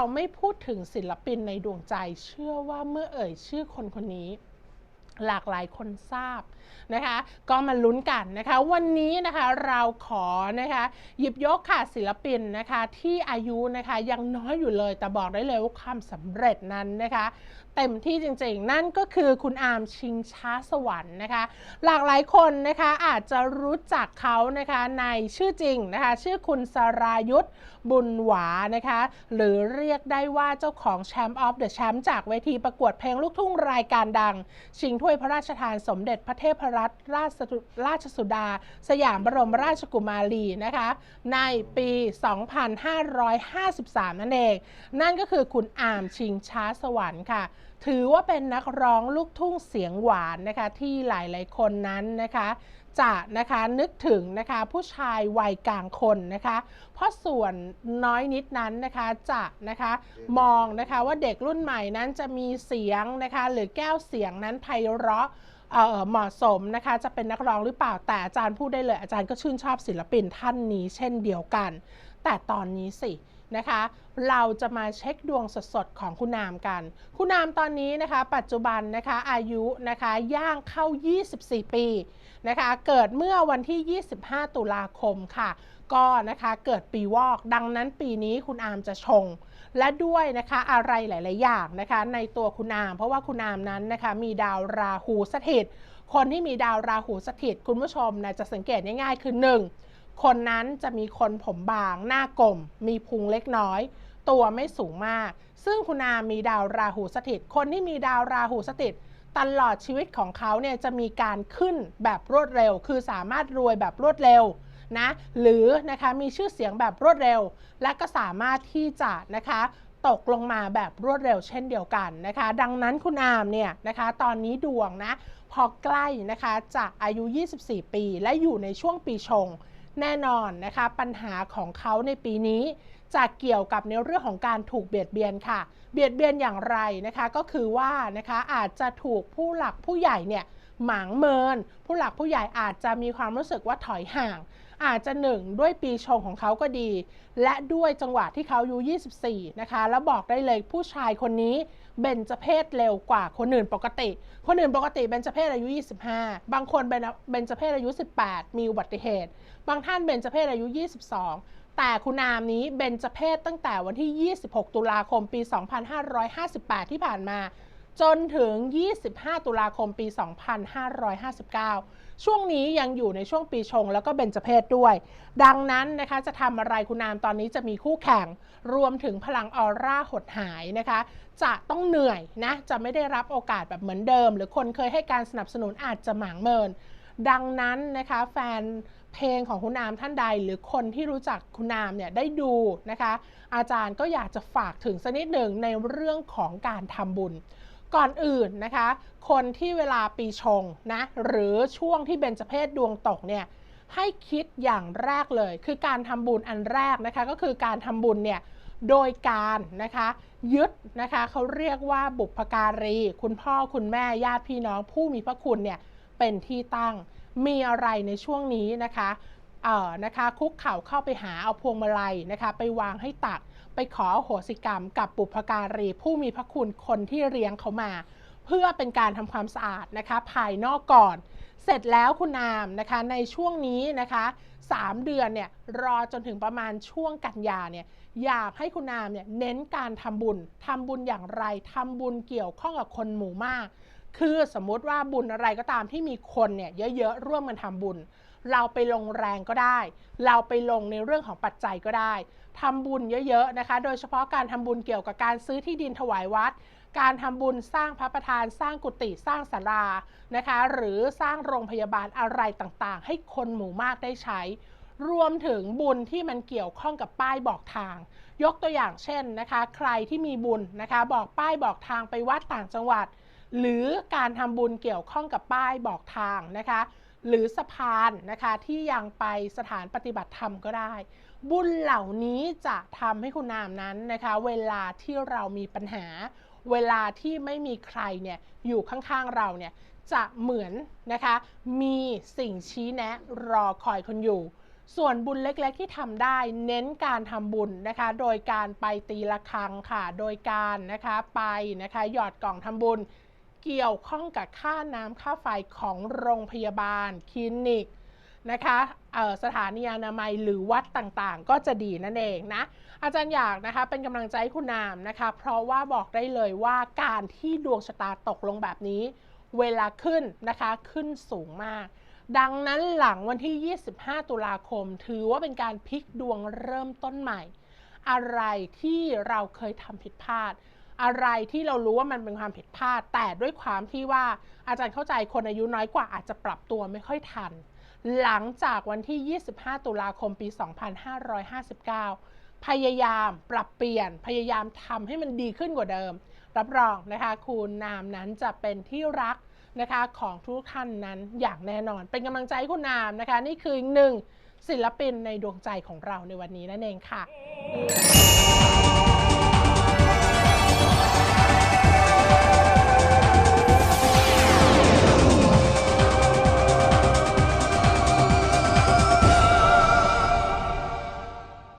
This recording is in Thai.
ราไม่พูดถึงศิลปินในดวงใจ เชื่อว่าเมื่อเอ่ยชื่อคนคนนี้ หลากหลายคนทราบนะคะ ก็มาลุ้นกันนะคะ วันนี้นะคะเราขอนะคะหยิบยกค่ะศิลปินนะคะที่อายุนะคะยังน้อยอยู่เลยแต่บอกได้เลยว่าความสำเร็จนั้นนะคะเต็มที่จริงๆ นั่นก็คือคุณอาร์มชิงช้าสวรรค์นะคะ หลากหลายคนนะคะอาจจะรู้จักเขานะคะในชื่อจริงนะคะชื่อคุณสรายุทธบุญหวานะคะ หรือเรียกได้ว่าเจ้าของแชมป์ออฟเดอะแชมป์จากเวทีประกวดเพลงลูกทุ่งรายการดัง ชิงถ้วยพระราชทานสมเด็จพระเทพรัตนราชสุราชสุดา สยามบรมราชกุมารีนะคะ ในปี 2553 นั่นเอง นั่นก็คือคุณอาร์มชิงช้าสวรรค์ค่ะถือว่าเป็นนักร้องลูกทุ่งเสียงหวานนะคะที่หลายๆคนนั้นนะคะจะนะคะนึกถึงนะคะผู้ชายวัยกลางคนนะคะเพราะส่วนน้อยนิดนั้นนะคะจะนะคะมองนะคะว่าเด็กรุ่นใหม่นั้นจะมีเสียงนะคะหรือแก้วเสียงนั้นไพเราะเเหมาะสมนะคะจะเป็นนักร้องหรือเปล่าแต่อาจารย์พูดได้เลยอาจารย์ก็ชื่นชอบศิลปินท่านนี้เช่นเดียวกัน แต่ตอนนี้สิ นะคะ เราจะมาเช็คดวงสดๆของคุณนามกัน คุณนามตอนนี้นะคะ ปัจจุบันนะคะอายุนะคะย่างเข้า 24 ปีนะคะ เกิดเมื่อวันที่ 25 ตุลาคมค่ะก็นะคะเกิดปีวอกดังนั้นปีนี้คุณอามจะชง และด้วยนะคะอะไรหลาย ๆ อย่างนะคะในตัวคุณอาม เพราะว่าคุณอามนั้นนะคะมีดาวราหูสถิต คนที่มีดาวราหูสถิต คุณผู้ชมนะจะสังเกตง่าย ๆ คือ 1 คนนั้นจะมีคนผมบาง หน้ากลม มีพุงเล็กน้อย ตัวไม่สูงมาก ซึ่งคุณอามีดาวราหูสถิต คนที่มีดาวราหูสถิต ตลอดชีวิตของเขาเนี่ยจะมีการขึ้นแบบรวดเร็ว คือสามารถรวยแบบรวดเร็วนะ หรือนะคะมีชื่อเสียงแบบรวดเร็ว และก็สามารถที่จะนะคะตกลงมาแบบรวดเร็วเช่นเดียวกันนะคะ ดังนั้นคุณอามเนี่ยนะคะ ตอนนี้ดวงนะ พอใกล้นะคะจะอายุ 24 ปี และอยู่ในช่วงปีชง แน่นอนนะคะปัญหาของเขาในปีนี้จะเกี่ยวกับในเรื่องของการถูกเบียดเบียนค่ะ เบียดเบียนอย่างไรนะคะก็คือว่านะคะอาจจะถูกผู้หลักผู้ใหญ่เนี่ย หมางเมิน ผู้หลักผู้ใหญ่อาจจะมีความรู้สึกว่าถอยห่าง อาจจะหนึ่งด้วยปีชงของเขาก็ดี และด้วยจังหวะที่เขาอายุ 24 นะคะ แล้วบอกได้เลยผู้ชายคนนี้เบญจะเพศเร็วกว่าคนอื่นปกติ คนอื่นปกติเบญจเพศอายุ 25 บางคนเป็นเบญจเพศอายุ 18 มีอุบัติเหตุ บางท่านเบญจะเพศอายุ 22 แต่คุณนามนี้เบญจะเพศตั้งแต่วันที่ 26 ตุลาคมปี 2558 ที่ผ่านมา จนถึง 25 ตุลาคมปี 2559 ช่วงนี้ยังอยู่ในช่วงปีชงแล้วก็เบญจเพศด้วย ดังนั้นนะคะจะทำอะไรคุณนามตอนนี้จะมีคู่แข่ง รวมถึงพลังออร่าหดหายนะคะ จะต้องเหนื่อยนะ จะไม่ได้รับโอกาสแบบเหมือนเดิม หรือคนเคยให้การสนับสนุนอาจจะหมางเมิน ดังนั้นนะคะแฟนเพลงของคุณนามท่านใด หรือคนที่รู้จักคุณนามเนี่ยได้ดูนะคะ อาจารย์ก็อยากจะฝากถึงสักนิดหนึ่งในเรื่องของการทำบุญ ก่อนอื่นนะคะ คนที่เวลาปีชงนะหรือช่วงที่เบญจเพศดวงตกเนี่ยให้คิดอย่างแรกเลย คือการทำบุญอันแรกนะคะ ก็คือการทำบุญเนี่ยโดยการนะคะยึดนะคะเขาเรียกว่าบุพการี คุณพ่อคุณแม่ญาติพี่น้องผู้มีพระคุณเนี่ยเป็นที่ตั้งมีอะไรในช่วงนี้นะคะเอ่อนะคะคุกเข่าเข้าไปหาเอาพวงมาลัยนะคะ ไปวางให้ตัก ไปขอโหสิกรรมกับบุพการีผู้มีพระคุณคนที่เลี้ยงเขามา เพื่อเป็นการทำความสะอาดนะคะ ภายนอกก่อน เสร็จแล้วคุณนามนะคะในช่วงนี้นะคะ3 เดือนเนี่ยรอจนถึงประมาณช่วงกันยาเนี่ยอยากให้คุณนามเนี่ยเน้นการทำบุญทำบุญอย่างไรทำบุญเกี่ยวข้องกับคนหมู่มาก คือสมมติว่าบุญอะไรก็ตามที่มีคนเนี่ยเยอะๆร่วมกันทำบุญ เราไปลงแรงก็ได้ เราไปลงในเรื่องของปัจจัยก็ได้ทำบุญเยอะๆนะคะ โดยเฉพาะการทำบุญเกี่ยวกับการซื้อที่ดินถวายวัด การทำบุญสร้างพระประธานสร้างกุฏิสร้างศาลานะคะ หรือสร้างโรงพยาบาลอะไรต่างๆ ให้คนหมู่มากได้ใช้รวมถึงบุญที่มันเกี่ยวข้องกับป้ายบอกทาง ยกตัวอย่างเช่นนะคะ ใครที่มีบุญนะคะ บอกป้ายบอกทางไปวัดต่างจังหวัด หรือการทำบุญเกี่ยวข้องกับป้ายบอกทางนะคะ หรือสะพานนะคะที่ยังไปสถานปฏิบัติธรรมก็ได้ บุญเหล่านี้จะทำให้คุณนามนั้นนะคะ เวลาที่เรามีปัญหา เวลาที่ไม่มีใครเนี่ยอยู่ข้างๆเราเนี่ยจะเหมือนนะคะ มีสิ่งชี้แนะรอคอยคนอยู่ ส่วนบุญเล็กๆที่ทำได้เน้นการทำบุญนะคะ โดยการไปตีละครังค่ะ โดยการนะคะไปนะคะหยอดกล่องทำบุญ เกี่ยวข้องกับค่าน้ำค่าไฟของโรงพยาบาล คลินิกนะคะสถานีอนามัยหรือวัดต่างๆ ก็จะดีนั่นเองนะ อาจารย์อยากนะคะเป็นกำลังใจคุณนามนะคะ เพราะว่าบอกได้เลยว่าการที่ดวงชะตาตกลงแบบนี้ เวลาขึ้นนะคะขึ้นสูงมาก ดังนั้นหลังวันที่ 25 ตุลาคม ถือว่าเป็นการพลิกดวงเริ่มต้นใหม่ อะไรที่เราเคยทำผิดพลาด อะไรที่เรารู้ว่ามันเป็นความผิดพลาด แต่ด้วยความที่ว่าอาจารย์เข้าใจคนอายุน้อยกว่าอาจจะปรับตัวไม่ค่อยทัน หลังจากวันที่ 25 ตุลาคมปี 2559 พยายามปรับเปลี่ยนพยายามทำให้มันดีขึ้นกว่าเดิม รับรองนะคะคุณนามนั้นจะเป็นที่รักนะคะของทุกท่านนั้นอย่างแน่นอน เป็นกำลังใจให้คุณนามนะคะ นี่คืออีกหนึ่งศิลปินในดวงใจของเราในวันนี้นั่นเองค่ะ